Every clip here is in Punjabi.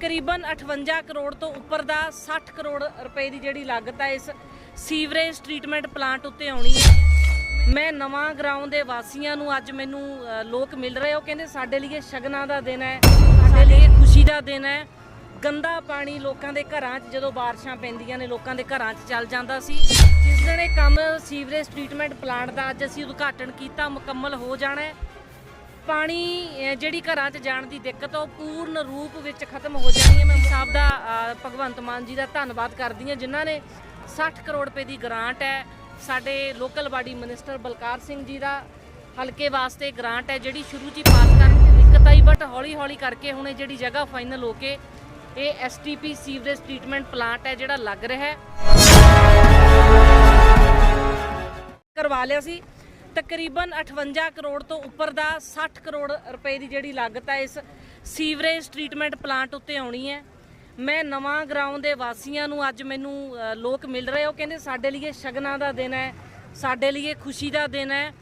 ਤਕਰੀਬਨ 58 ਕਰੋੜ ਤੋਂ ਉੱਪਰ ਦਾ 60 ਕਰੋੜ ਰੁਪਏ ਦੀ ਜਿਹੜੀ ਲਾਗਤ ਹੈ ਇਸ ਸੀਵਰੇਜ ਟ੍ਰੀਟਮੈਂਟ ਪਲਾਂਟ ਉੱਤੇ ਆਉਣੀ ਹੈ ਮੈਂ ਨਵਾਂ ਗਰਾਊਂਡ ਦੇ ਵਾਸੀਆਂ ਨੂੰ ਅੱਜ ਮੈਨੂੰ ਲੋਕ ਮਿਲ ਰਹੇ ਉਹ ਕਹਿੰਦੇ ਸਾਡੇ ਲਈ ਇਹ ਸ਼ਗਨਾਂ ਦਾ ਦਿਨ ਹੈ, ਸਾਡੇ ਲਈ ਇਹ ਖੁਸ਼ੀ ਦਾ ਦਿਨ ਹੈ। ਗੰਦਾ ਪਾਣੀ ਲੋਕਾਂ ਦੇ ਘਰਾਂ 'ਚ, ਜਦੋਂ ਬਾਰਿਸ਼ਾਂ ਪੈਂਦੀਆਂ ਨੇ, ਲੋਕਾਂ ਦੇ ਘਰਾਂ 'ਚ ਚੱਲ ਜਾਂਦਾ ਸੀ। ਜਿਸ ਦਿਨ ਇਹ ਕੰਮ ਸੀਵਰੇਜ ਟ੍ਰੀਟਮੈਂਟ ਪਲਾਂਟ ਦਾ ਅੱਜ ਅਸੀਂ ਉਦਘਾਟਨ ਕੀਤਾ, ਮੁਕੰਮਲ ਹੋ ਜਾਣਾ ਹੈ। ਪਾਣੀ ਜਿਹੜੀ ਘਰਾਂ 'ਚ ਜਾਣ ਦੀ ਦਿੱਕਤ ਉਹ ਪੂਰਨ ਰੂਪ ਵਿੱਚ ਖਤਮ ਹੋ ਜਾਣੀ ਹੈ। ਮੈਂ ਸਾਹਿਬ ਦਾ ਭਗਵੰਤ ਮਾਨ ਜੀ ਦਾ ਧੰਨਵਾਦ ਕਰਦੀ ਹਾਂ, ਜਿਨ੍ਹਾਂ ਨੇ 60 ਕਰੋੜ ਰੁਪਏ ਦੀ ਗ੍ਰਾਂਟ ਹੈ। ਸਾਡੇ local body minister Balkar Singh ji ਦਾ ਹਲਕੇ ਵਾਸਤੇ ਗ੍ਰਾਂਟ ਹੈ, ਜਿਹੜੀ ਸ਼ੁਰੂ 'ਚ ਹੀ ਪਾਸ ਕਰਨ ਦੀ ਦਿੱਕਤ ਆਈ ਬਟ ਹੌਲੀ ਹੌਲੀ ਕਰਕੇ ਹੁਣ ਇਹ ਜਿਹੜੀ ਜਗ੍ਹਾ ਫਾਈਨਲ ਹੋ ਕੇ ਇਹ ਐਸਟੀਪੀ ਸੀਵਰੇਜ ਟ੍ਰੀਟਮੈਂਟ ਪਲਾਂਟ ਹੈ, ਜਿਹੜਾ ਲੱਗ ਰਿਹਾ ਹੈ। ਕਰਵਾ ਲਿਆ ਸੀ। ਤਕਰੀਬਨ 58 ਕਰੋੜ ਤੋਂ ਉੱਪਰ ਦਾ 60 ਕਰੋੜ ਰੁਪਏ ਦੀ ਜਿਹੜੀ ਲਾਗਤ ਹੈ ਇਸ ਸੀਵਰੇਜ ਟ੍ਰੀਟਮੈਂਟ ਪਲਾਂਟ ਉੱਤੇ ਆਉਣੀ ਹੈ। ਮੈਂ ਨਵਾਂ ਗਰਾਊਂਡ ਦੇ ਵਾਸੀਆਂ ਨੂੰ ਅੱਜ ਮੈਨੂੰ ਲੋਕ ਮਿਲ ਰਹੇ ਉਹ ਕਹਿੰਦੇ ਸਾਡੇ ਲਈ ਇਹ ਸ਼ਗਨਾਂ ਦਾ ਦਿਨ ਹੈ, ਸਾਡੇ ਲਈ ਇਹ ਖੁਸ਼ੀ ਦਾ ਦਿਨ ਹੈ।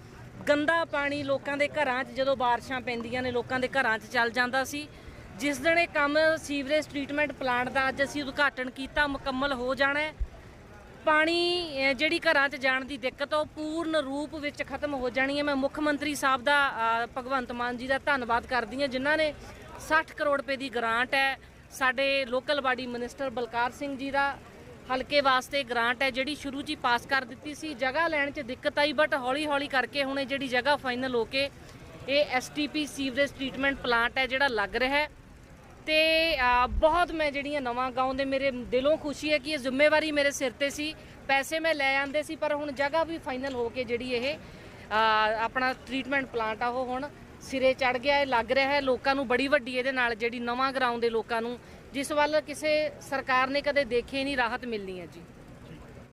ਗੰਦਾ ਪਾਣੀ ਲੋਕਾਂ ਦੇ ਘਰਾਂ 'ਚ, ਜਦੋਂ ਬਾਰਿਸ਼ਾਂ ਪੈਂਦੀਆਂ ਨੇ, ਲੋਕਾਂ ਦੇ ਘਰਾਂ 'ਚ ਚੱਲ ਜਾਂਦਾ ਸੀ। ਜਿਸ ਦਿਨ ਇਹ ਕੰਮ ਸੀਵਰੇਜ ਟ੍ਰੀਟਮੈਂਟ ਪਲਾਂਟ ਦਾ ਅੱਜ ਅਸੀਂ ਉਦਘਾਟਨ ਕੀਤਾ, ਮੁਕੰਮਲ ਹੋ ਜਾਣਾ ਹੈ। ਪਾਣੀ ਜਿਹੜੀ ਘਰਾਂ 'ਚ ਜਾਣ ਦੀ ਦਿੱਕਤ ਉਹ ਪੂਰਨ ਰੂਪ ਵਿੱਚ ਖਤਮ ਹੋ ਜਾਣੀ ਹੈ। ਮੈਂ ਮੁੱਖ ਮੰਤਰੀ ਸਾਹਿਬ ਦਾ ਭਗਵੰਤ ਮਾਨ ਜੀ ਦਾ ਧੰਨਵਾਦ ਕਰਦੀ ਹਾਂ, ਜਿਨ੍ਹਾਂ ਨੇ 60 ਕਰੋੜ ਰੁਪਏ ਦੀ ਗ੍ਰਾਂਟ ਹੈ। ਸਾਡੇ local body minister Balkar Singh ji ਦਾ ਹਲਕੇ ਵਾਸਤੇ ਗ੍ਰਾਂਟ ਹੈ, ਜਿਹੜੀ ਸ਼ੁਰੂ 'ਚ ਹੀ ਪਾਸ ਕਰ ਦਿੱਤੀ ਸੀ। ਜਗ੍ਹਾ ਲੈਣ 'ਚ ਦਿੱਕਤ ਆਈ ਬਟ ਹੌਲੀ ਹੌਲੀ ਕਰਕੇ ਹੁਣ ਇਹ ਜਿਹੜੀ ਜਗ੍ਹਾ ਫਾਈਨਲ ਹੋ ਕੇ, ਇਹ ਐਸਟੀਪੀ ਸੀਵਰੇਜ ਟ੍ਰੀਟਮੈਂਟ ਪਲਾਂਟ ਹੈ, ਜਿਹੜਾ ਲੱਗ ਰਿਹਾ ਹੈ। ਤੇ ਬਹੁਤ ਮੈਂ ਜਿਹੜੀਆਂ ਨਵਾਂ ਗਾਉਂ ਦੇ ਮੇਰੇ ਦਿਲੋਂ ਖੁਸ਼ੀ ਹੈ ਕਿ ਇਹ ਜ਼ਿੰਮੇਵਾਰੀ ਮੇਰੇ ਸਿਰ ਤੇ ਸੀ। ਪੈਸੇ ਮੈਂ ਲੈ ਆਂਦੇ ਸੀ, ਪਰ ਹੁਣ ਜਗ੍ਹਾ ਵੀ ਫਾਈਨਲ ਹੋ ਕੇ ਜਿਹੜੀ ਇਹ ਆਪਣਾ ਟ੍ਰੀਟਮੈਂਟ ਪਲਾਂਟ ਆ ਉਹ ਹੁਣ ਸਿਰੇ ਚੜ ਗਿਆ ਇਹ ਲੱਗ ਰਿਹਾ ਹੈ। ਲੋਕਾਂ ਨੂੰ ਬੜੀ ਵੱਡੀ ਇਹਦੇ ਨਾਲ ਜਿਹੜੀ ਨਵਾਂ ਗਰਾਊਂਡ ਦੇ ਲੋਕਾਂ ਨੂੰ, ਜਿਸ ਵੱਲ ਕਿਸੇ ਸਰਕਾਰ ਨੇ ਕਦੇ ਦੇਖੇ ਨਹੀਂ, ਰਾਹਤ ਮਿਲਣੀ ਹੈ ਜੀ।